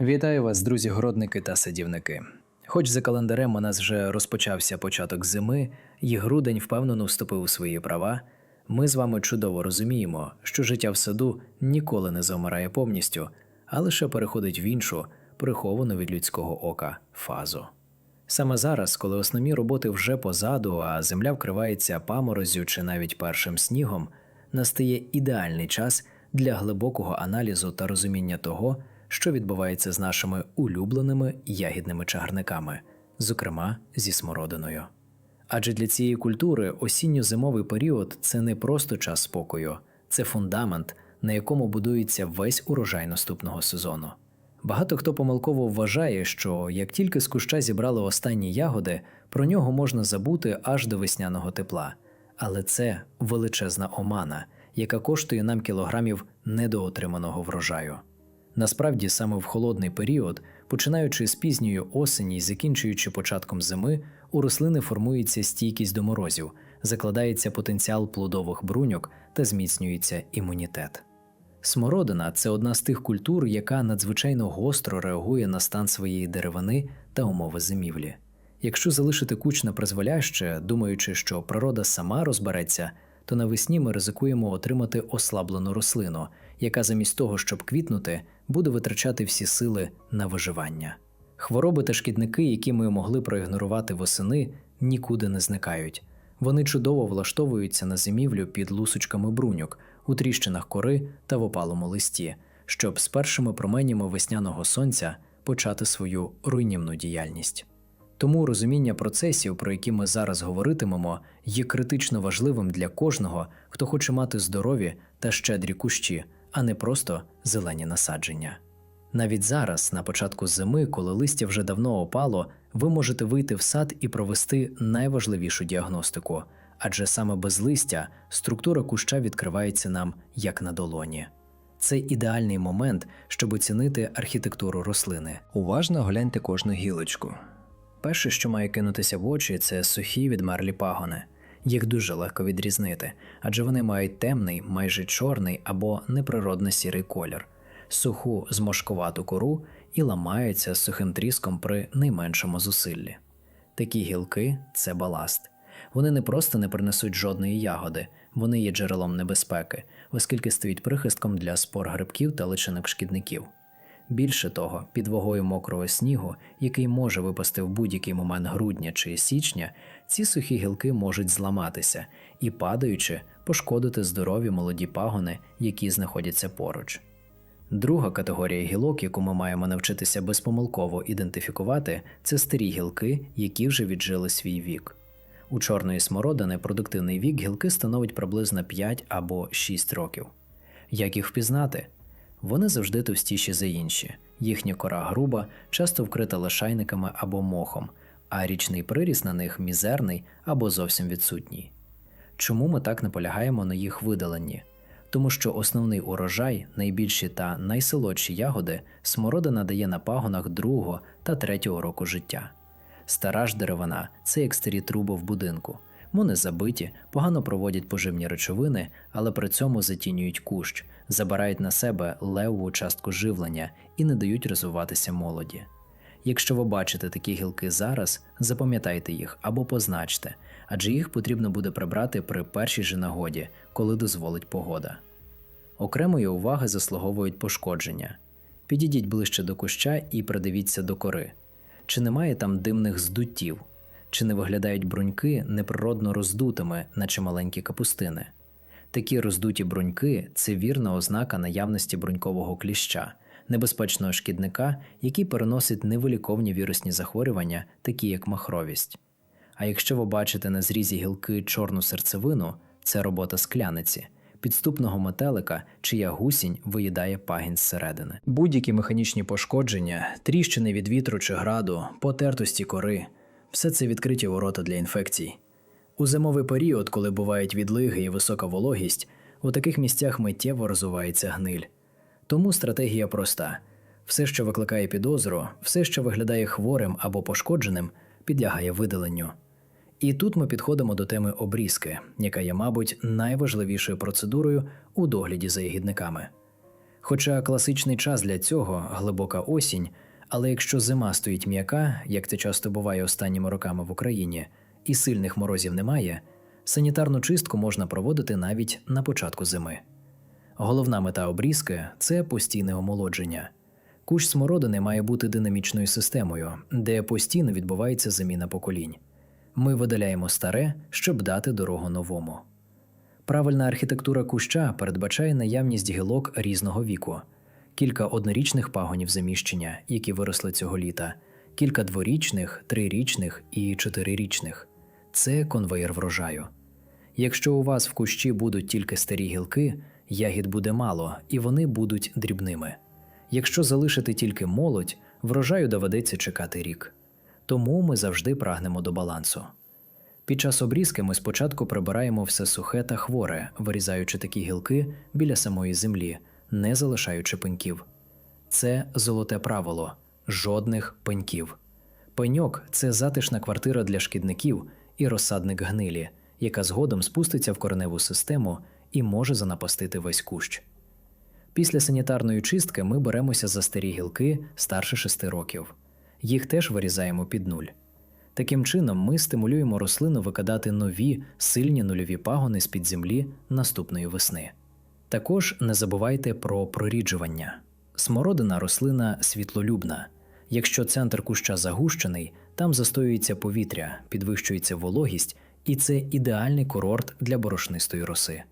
Вітаю вас, друзі, городники та садівники. Хоч за календарем у нас вже розпочався початок зими, і грудень впевнено вступив у свої права, ми з вами чудово розуміємо, що життя в саду ніколи не замирає повністю, а лише переходить в іншу, приховану від людського ока фазу. Саме зараз, коли основні роботи вже позаду, а земля вкривається паморозю чи навіть першим снігом, настає ідеальний час для глибокого аналізу та розуміння того, що відбувається з нашими улюбленими ягідними чагарниками, зокрема зі смородиною. Адже для цієї культури осінньо-зимовий період це не просто час спокою, це фундамент, на якому будується весь урожай наступного сезону. Багато хто помилково вважає, що як тільки з куща зібрали останні ягоди, про нього можна забути аж до весняного тепла. Але це величезна омана, яка коштує нам кілограмів недоотриманого врожаю. Насправді, саме в холодний період, починаючи з пізньої осені і закінчуючи початком зими, у рослини формується стійкість до морозів, закладається потенціал плодових бруньок та зміцнюється імунітет. Смородина це одна з тих культур, яка надзвичайно гостро реагує на стан своєї деревини та умови зимівлі. Якщо залишити куч на призволяще, думаючи, що природа сама розбереться, то навесні ми ризикуємо отримати ослаблену рослину, яка замість того, щоб квітнути, буде витрачати всі сили на виживання. Хвороби та шкідники, які ми могли проігнорувати восени, нікуди не зникають. Вони чудово влаштовуються на зимівлю під лусочками бруньок, у тріщинах кори та в опалому листі, щоб з першими променями весняного сонця почати свою руйнівну діяльність. Тому розуміння процесів, про які ми зараз говоритимемо, є критично важливим для кожного, хто хоче мати здорові та щедрі кущі, а не просто зелені насадження. Навіть зараз, на початку зими, коли листя вже давно опало, ви можете вийти в сад і провести найважливішу діагностику, адже саме без листя структура куща відкривається нам як на долоні. Це ідеальний момент, щоб оцінити архітектуру рослини. Уважно гляньте кожну гілочку. Перше, що має кинутися в очі, це сухі відмерлі пагони. Їх дуже легко відрізнити, адже вони мають темний, майже чорний або неприродно сірий колір, суху зморшкувату кору і ламаються з сухим тріском при найменшому зусиллі. Такі гілки це баласт. Вони не просто не принесуть жодної ягоди, вони є джерелом небезпеки, оскільки стають прихистком для спор грибків та личинок шкідників. Більше того, під вагою мокрого снігу, який може випасти в будь-який момент грудня чи січня, ці сухі гілки можуть зламатися і, падаючи, пошкодити здорові молоді пагони, які знаходяться поруч. Друга категорія гілок, яку ми маємо навчитися безпомилково ідентифікувати, це старі гілки, які вже віджили свій вік. У чорної смородини продуктивний вік гілки становить приблизно 5 або 6 років. Як їх впізнати? Вони завжди товстіші за інші, їхня кора груба, часто вкрита лишайниками або мохом, а річний приріст на них мізерний або зовсім відсутній. Чому ми так наполягаємо на їх видаленні? Тому що основний урожай, найбільші та найсолодші ягоди, смородина дає на пагонах другого та третього року життя. Стара ж деревина це як старі труби в будинку. Вони забиті, погано проводять поживні речовини, але при цьому затінюють кущ, забирають на себе левову частку живлення і не дають розвиватися молоді. Якщо ви бачите такі гілки зараз, запам'ятайте їх або позначте, адже їх потрібно буде прибрати при першій же нагоді, коли дозволить погода. Окремої уваги заслуговують пошкодження. Підійдіть ближче до куща і придивіться до кори. Чи немає там димних здуттів, чи не виглядають бруньки неприродно роздутими, наче маленькі капустини. Такі роздуті бруньки це вірна ознака наявності брунькового кліща, небезпечного шкідника, який переносить невиліковні вірусні захворювання, такі як махровість. А якщо ви бачите на зрізі гілки чорну серцевину, це робота скляниці, підступного метелика, чия гусінь виїдає пагін зсередини. Будь-які механічні пошкодження, тріщини від вітру чи граду, потертості кори все це відкриті ворота для інфекцій. У зимовий період, коли бувають відлиги і висока вологість, у таких місцях миттєво розвивається гниль. Тому стратегія проста: все, що викликає підозру, все, що виглядає хворим або пошкодженим, підлягає видаленню. І тут ми підходимо до теми обрізки, яка є, мабуть, найважливішою процедурою у догляді за ягідниками. Хоча класичний час для цього глибока осінь, але якщо зима стоїть м'яка, як це часто буває останніми роками в Україні, і сильних морозів немає, санітарну чистку можна проводити навіть на початку зими. Головна мета обрізки це постійне омолодження. Кущ смородини має бути динамічною системою, де постійно відбувається заміна поколінь. Ми видаляємо старе, щоб дати дорогу новому. Правильна архітектура куща передбачає наявність гілок різного віку, кілька однорічних пагонів заміщення, які виросли цього літа, кілька дворічних, трирічних і чотирирічних. Це конвеєр врожаю. Якщо у вас в кущі будуть тільки старі гілки, ягід буде мало і вони будуть дрібними. Якщо залишити тільки молодь, врожаю доведеться чекати рік. Тому ми завжди прагнемо до балансу. Під час обрізки ми спочатку прибираємо все сухе та хворе, вирізаючи такі гілки біля самої землі, не залишаючи пеньків. Це золоте правило жодних пеньків. Пеньок це затишна квартира для шкідників і розсадник гнилі, яка згодом спуститься в кореневу систему і може занапастити весь кущ. Після санітарної чистки ми беремося за старі гілки старше 6 років. Їх теж вирізаємо під нуль. Таким чином, ми стимулюємо рослину викидати нові сильні нульові пагони з під землі наступної весни. Також не забувайте про проріджування. Смородина рослина світлолюбна. Якщо центр куща загущений, там застоюється повітря, підвищується вологість, і це ідеальний курорт для борошнистої роси.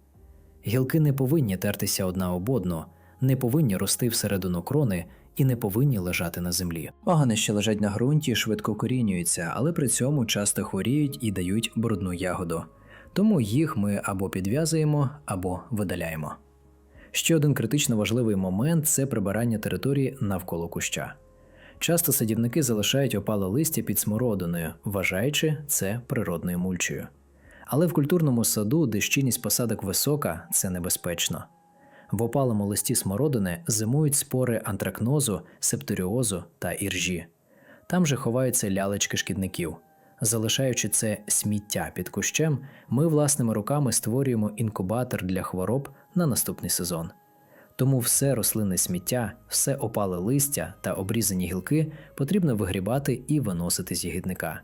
Гілки не повинні тертися одна об одну, не повинні рости всередину крони і не повинні лежати на землі. Пагани, що лежать на ґрунті, швидко корінюються, але при цьому часто хворіють і дають брудну ягоду. Тому їх ми або підв'язуємо, або видаляємо. Ще один критично важливий момент це прибирання території навколо куща. Часто садівники залишають опале листя під смородиною, вважаючи це природною мульчею. Але в культурному саду, де щільність посадок висока, це небезпечно. В опалому листі смородини зимують спори антракнозу, септоріозу та іржі. Там же ховаються лялечки шкідників. Залишаючи це сміття під кущем, ми власними руками створюємо інкубатор для хвороб на наступний сезон. Тому все рослинне сміття, все опале листя та обрізані гілки потрібно вигрібати і виносити з ягідника.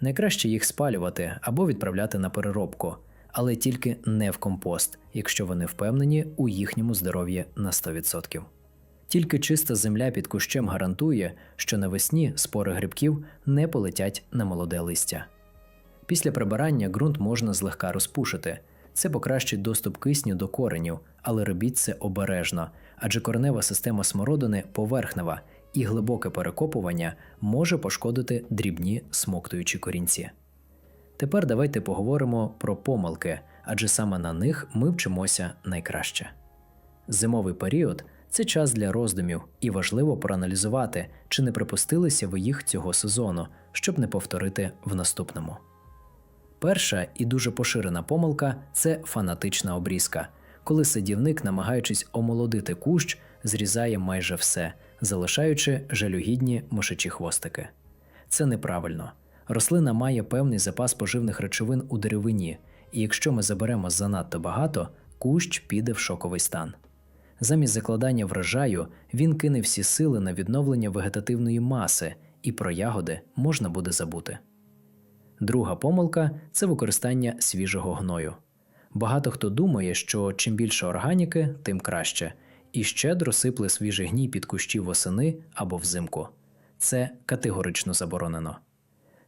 Найкраще їх спалювати або відправляти на переробку, але тільки не в компост, якщо вони впевнені у їхньому здоров'ї на 100%. Тільки чиста земля під кущем гарантує, що навесні спори грибків не полетять на молоде листя. Після прибирання ґрунт можна злегка розпушити. Це покращить доступ кисню до коренів, але робіть це обережно, адже коренева система смородини поверхнева і глибоке перекопування може пошкодити дрібні смоктуючі корінці. Тепер давайте поговоримо про помилки, адже саме на них ми вчимося найкраще. Зимовий період це час для роздумів, і важливо проаналізувати, чи не припустилися ви їх цього сезону, щоб не повторити в наступному. Перша і дуже поширена помилка це фанатична обрізка, коли садівник, намагаючись омолодити кущ, зрізає майже все, залишаючи жалюгідні мишачі хвостики. Це неправильно. Рослина має певний запас поживних речовин у деревині, і якщо ми заберемо занадто багато, кущ піде в шоковий стан. Замість закладання врожаю він кине всі сили на відновлення вегетативної маси, і про ягоди можна буде забути. Друга помилка це використання свіжого гною. Багато хто думає, що чим більше органіки, тим краще, і щедро сипле свіжий гній під кущі восени або взимку. Це категорично заборонено.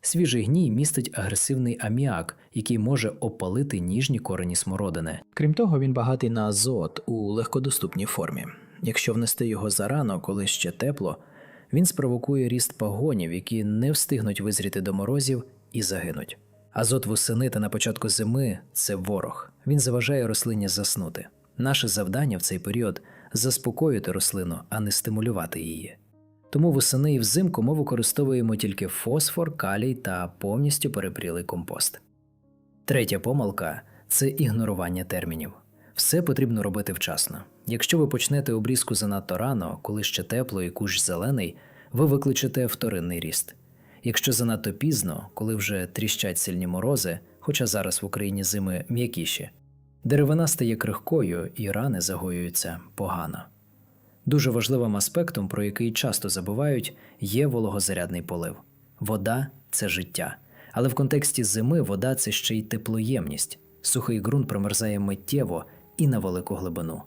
Свіжий гній містить агресивний аміак, який може опалити ніжні корені смородини. Крім того, він багатий на азот у легкодоступній формі. Якщо внести його зарано, коли ще тепло, він спровокує ріст пагонів, які не встигнуть визріти до морозів і загинуть. Азот восени та на початку зими це ворог. Він заважає рослині заснути. Наше завдання в цей період заспокоїти рослину, а не стимулювати її. Тому восени і взимку ми використовуємо тільки фосфор, калій та повністю перепрілий компост. Третя помилка це ігнорування термінів. Все потрібно робити вчасно. Якщо ви почнете обрізку занадто рано, коли ще тепло і кущ зелений, ви викличете вторинний ріст. Якщо занадто пізно, коли вже тріщать сильні морози, хоча зараз в Україні зими м'якіші, деревина стає крихкою і рани загоюються погано. Дуже важливим аспектом, про який часто забувають, є вологозарядний полив. Вода це життя. Але в контексті зими вода це ще й теплоємність. Сухий ґрунт промерзає миттєво і на велику глибину.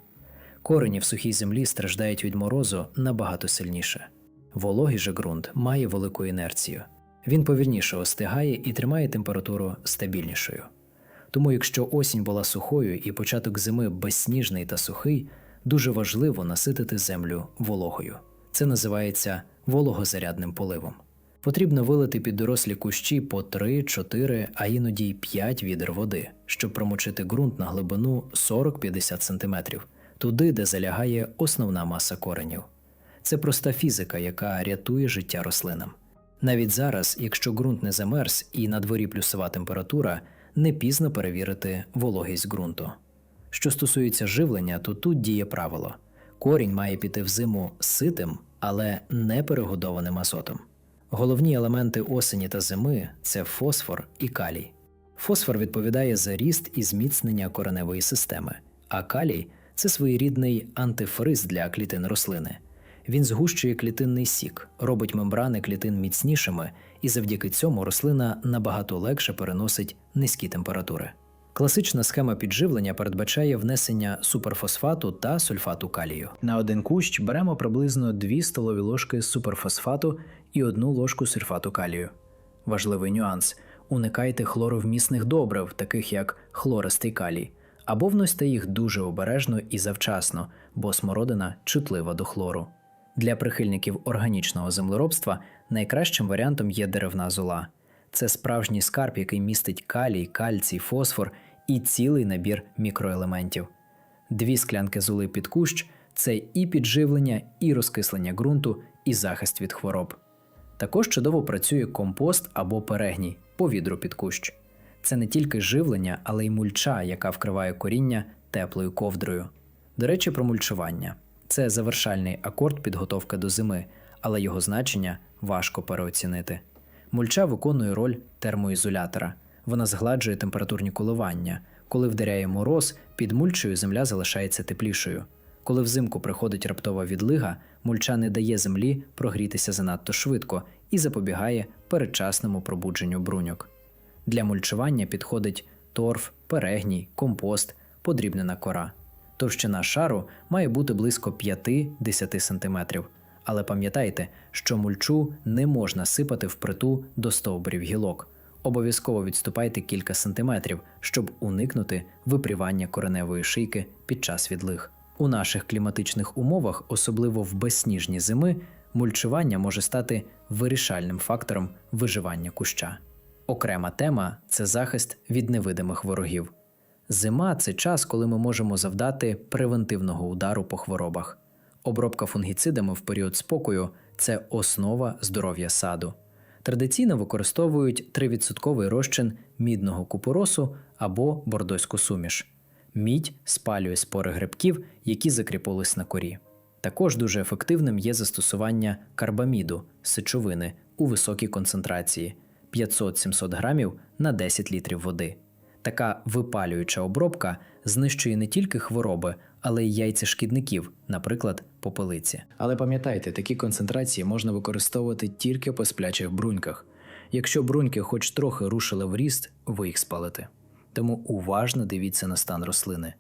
Корені в сухій землі страждають від морозу набагато сильніше. Вологий же ґрунт має велику інерцію. Він повільніше остигає і тримає температуру стабільнішою. Тому, якщо осінь була сухою і початок зими безсніжний та сухий, дуже важливо наситити землю вологою. Це називається вологозарядним поливом. Потрібно вилити під дорослі кущі по 3, 4, а іноді й 5 відер води, щоб промочити ґрунт на глибину 40-50 см, туди, де залягає основна маса коренів. Це проста фізика, яка рятує життя рослинам. Навіть зараз, якщо ґрунт не замерз і на дворі плюсова температура, не пізно перевірити вологість ґрунту. Що стосується живлення, то тут діє правило: корінь має піти в зиму ситим, але не перегодованим азотом. Головні елементи осені та зими це фосфор і калій. Фосфор відповідає за ріст і зміцнення кореневої системи, а калій це своєрідний антифриз для клітин рослини. Він згущує клітинний сік, робить мембрани клітин міцнішими, і завдяки цьому рослина набагато легше переносить низькі температури. Класична схема підживлення передбачає внесення суперфосфату та сульфату калію. На один кущ беремо приблизно 2 столові ложки суперфосфату і одну ложку сульфату калію. Важливий нюанс: уникайте хлоровмісних добрив, таких як хлористий калій, або вносьте їх дуже обережно і завчасно, бо смородина чутлива до хлору. Для прихильників органічного землеробства найкращим варіантом є деревна зола. Це справжній скарб, який містить калій, кальцій, фосфор і цілий набір мікроелементів. Дві склянки золи під кущ це і підживлення, і розкислення ґрунту, і захист від хвороб. Також чудово працює компост або перегній повідру під кущ. Це не тільки живлення, але й мульча, яка вкриває коріння теплою ковдрою. До речі, про мульчування. Це завершальний акорд підготовки до зими, але його значення важко переоцінити. Мульча виконує роль термоізолятора. Вона згладжує температурні коливання. Коли вдаряє мороз, під мульчею земля залишається теплішою. Коли взимку приходить раптова відлига, мульча не дає землі прогрітися занадто швидко і запобігає передчасному пробудженню бруньок. Для мульчування підходить торф, перегній, компост, подрібнена кора. Товщина шару має бути близько 5-10 см. Але пам'ятайте, що мульчу не можна сипати впритул до стовбурів гілок. Обов'язково відступайте кілька сантиметрів, щоб уникнути випрівання кореневої шийки під час відлиг. У наших кліматичних умовах, особливо в безсніжні зими, мульчування може стати вирішальним фактором виживання куща. Окрема тема це захист від невидимих ворогів. Зима це час, коли ми можемо завдати превентивного удару по хворобах. Обробка фунгіцидами в період спокою це основа здоров'я саду. Традиційно використовують 3% розчин мідного купоросу або бордоську суміш. Мідь спалює спори грибків, які закріпились на корі. Також дуже ефективним є застосування карбаміду сечовини у високій концентрації 500-700 грамів на 10 літрів води. Така випалююча обробка знищує не тільки хвороби, але й яйця шкідників, наприклад, попелиці. Але пам'ятайте, такі концентрації можна використовувати тільки по сплячих бруньках. Якщо бруньки хоч трохи рушили в ріст, ви їх спалите. Тому уважно дивіться на стан рослини.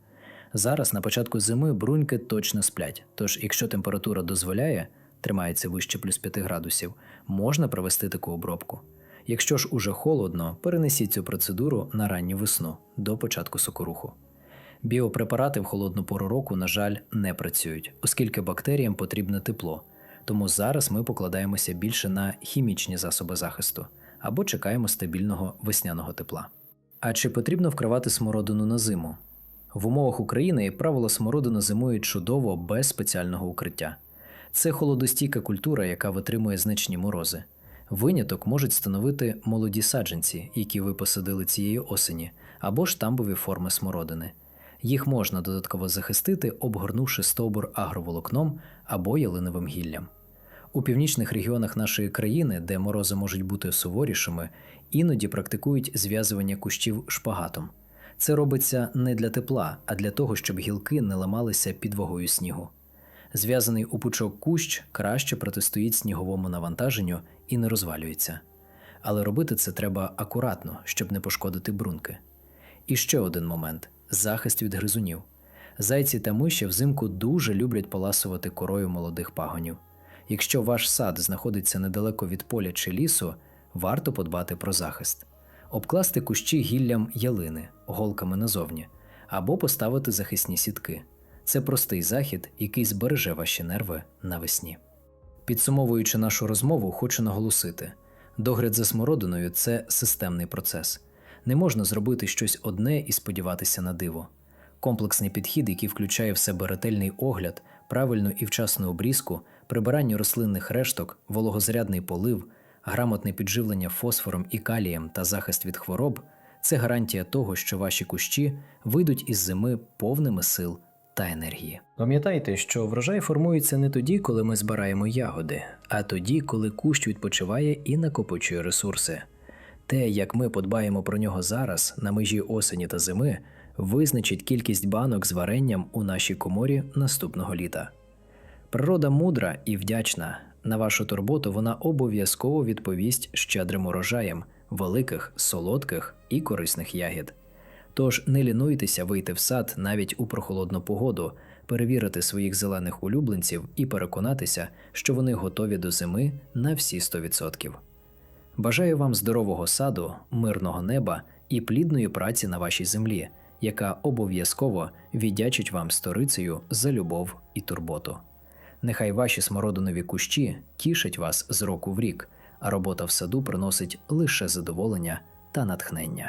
Зараз, на початку зими, бруньки точно сплять, тож, якщо температура дозволяє, тримається вище плюс 5 градусів, можна провести таку обробку. Якщо ж уже холодно, перенесіть цю процедуру на ранню весну до початку сокоруху. Біопрепарати в холодну пору року, на жаль, не працюють, оскільки бактеріям потрібне тепло. Тому зараз ми покладаємося більше на хімічні засоби захисту або чекаємо стабільного весняного тепла. А чи потрібно вкривати смородину на зиму? В умовах України, як правило, смородина зимує чудово без спеціального укриття. Це холодостійка культура, яка витримує значні морози. Виняток можуть становити молоді саджанці, які ви посадили цієї осені, або штамбові форми смородини. Їх можна додатково захистити, обгорнувши стовбур агроволокном або ялиновим гіллям. У північних регіонах нашої країни, де морози можуть бути суворішими, іноді практикують зв'язування кущів шпагатом. Це робиться не для тепла, а для того, щоб гілки не ламалися під вагою снігу. Зв'язаний у пучок кущ краще протистоїть сніговому навантаженню і не розвалюється. Але робити це треба акуратно, щоб не пошкодити брунки. І ще один момент захист від гризунів. Зайці та миші взимку дуже люблять поласувати корою молодих пагонів. Якщо ваш сад знаходиться недалеко від поля чи лісу, варто подбати про захист, обкласти кущі гіллям ялини, голками назовні, або поставити захисні сітки. Це простий захід, який збереже ваші нерви навесні. Підсумовуючи нашу розмову, хочу наголосити: догляд за смородиною це системний процес. Не можна зробити щось одне і сподіватися на диво. Комплексний підхід, який включає в себе ретельний огляд, правильну і вчасну обрізку, прибирання рослинних решток, вологозарядний полив, грамотне підживлення фосфором і калієм та захист від хвороб це гарантія того, що ваші кущі вийдуть із зими повними сил та енергії. Пам'ятайте, що врожай формується не тоді, коли ми збираємо ягоди, а тоді, коли кущ відпочиває і накопичує ресурси. Те, як ми подбаємо про нього зараз, на межі осені та зими, визначить кількість банок з варенням у нашій коморі наступного літа. Природа мудра і вдячна. На вашу турботу вона обов'язково відповість щедрим урожаєм великих, солодких і корисних ягід. Тож не лінуйтеся вийти в сад навіть у прохолодну погоду, перевірити своїх зелених улюбленців і переконатися, що вони готові до зими на всі 100%. Бажаю вам здорового саду, мирного неба і плідної праці на вашій землі, яка обов'язково віддячить вам сторицею за любов і турботу. Нехай ваші смородинові кущі тішать вас з року в рік, а робота в саду приносить лише задоволення та натхнення.